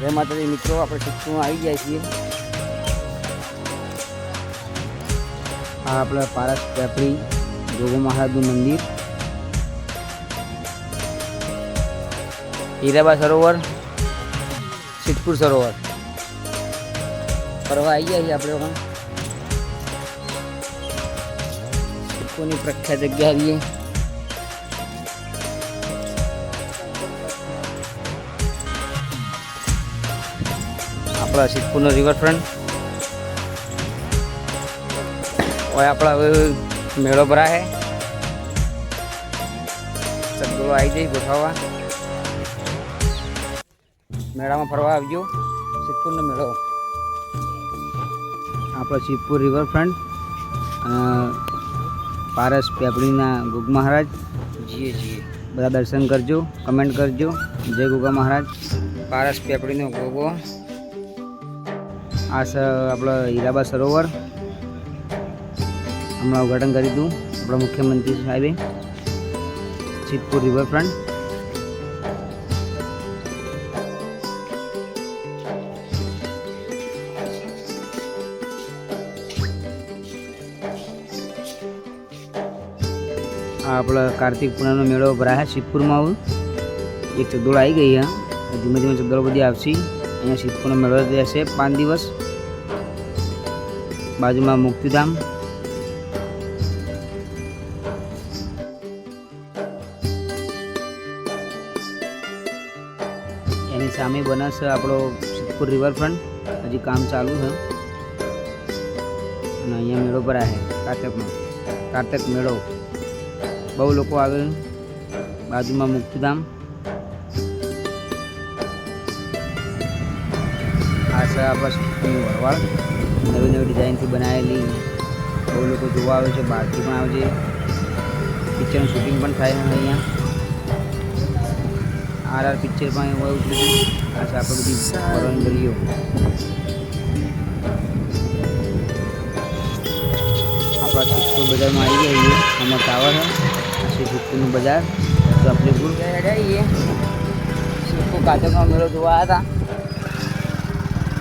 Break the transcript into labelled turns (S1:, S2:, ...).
S1: જય માતાજી મિત્રો આપણે ટીકસુમાં આવી ગયા છીએ આ આપણે પારસ પેપરી જોગો મહારાજનું મંદિર હીરાબા સરોવર સિદ્ધપુર સરોવર ફરવા આવી ગયા છીએ આપણે પણ સિદ્ધપુરની પ્રખ્યાત જગ્યા આવીએ આપણા સિદ્ધપુરનો રિવરફ્રન્ટ और આપણા મેળો ભરા હે આવી જઈ ગોઠવવા મેળામાં ફરવા આવજો સિદ્ધપુરનો મેળો આપણો શિવપુર રિવરફ્રન્ટ પારસ પેપડીના ગુગ મહારાજ જીએ જીએ બધા દર્શન કરજો કમેન્ટ કરજો જય ગુગા મહારાજ પારસ પેપડીનો ગોગો આ આપણો હીરાબા સરોવર હમણાં ઉદઘાટન કરી દીધું આપણા મુખ્યમંત્રી સાહેબે સિદ્ધપુર રિવરફ્રન્ટ આપણો કાર્તિક પૂનમનો મેળો ભરાયા શિવપુરમાં એક ચદોળ આવી ગઈ હા ધીમે ધીમે ચદોળ બધી આવશે અહીં શિતકુણ મેળો દે છે 5 દિવસ બાજુમાં મુક્તિધામ એની સામે બનસ આપણો શિતકુણ river front હજી કામ ચાલુ છે અને અહીંયા મેળો ભરાય છે કાર્તકમાં કાર્તક મેળો બહુ લોકો આવે બાજુમાં મુક્તિધામ આપણા સ્ટીચની વળવાળ નવી નવી ડિઝાઇનથી બનાવેલી બહુ લોકો જોવા આવે છે બહારથી પણ આવે છે પિક્ચરનું શૂટિંગ પણ થાય છે અહીંયા આર આર પિક્ચર પણ એવું આવ્યું આ છે આપણે બધી ફરવાની ગલીઓ આપણા સિદ્ધપુર બજારમાં આવી ગયા આમાં ટાવર છે સિદ્ધપુરનું બજાર તો આપણે ભૂલ ગયા સિદ્ધપુર કાચકનો મેળો જોવા આવ્યા હતા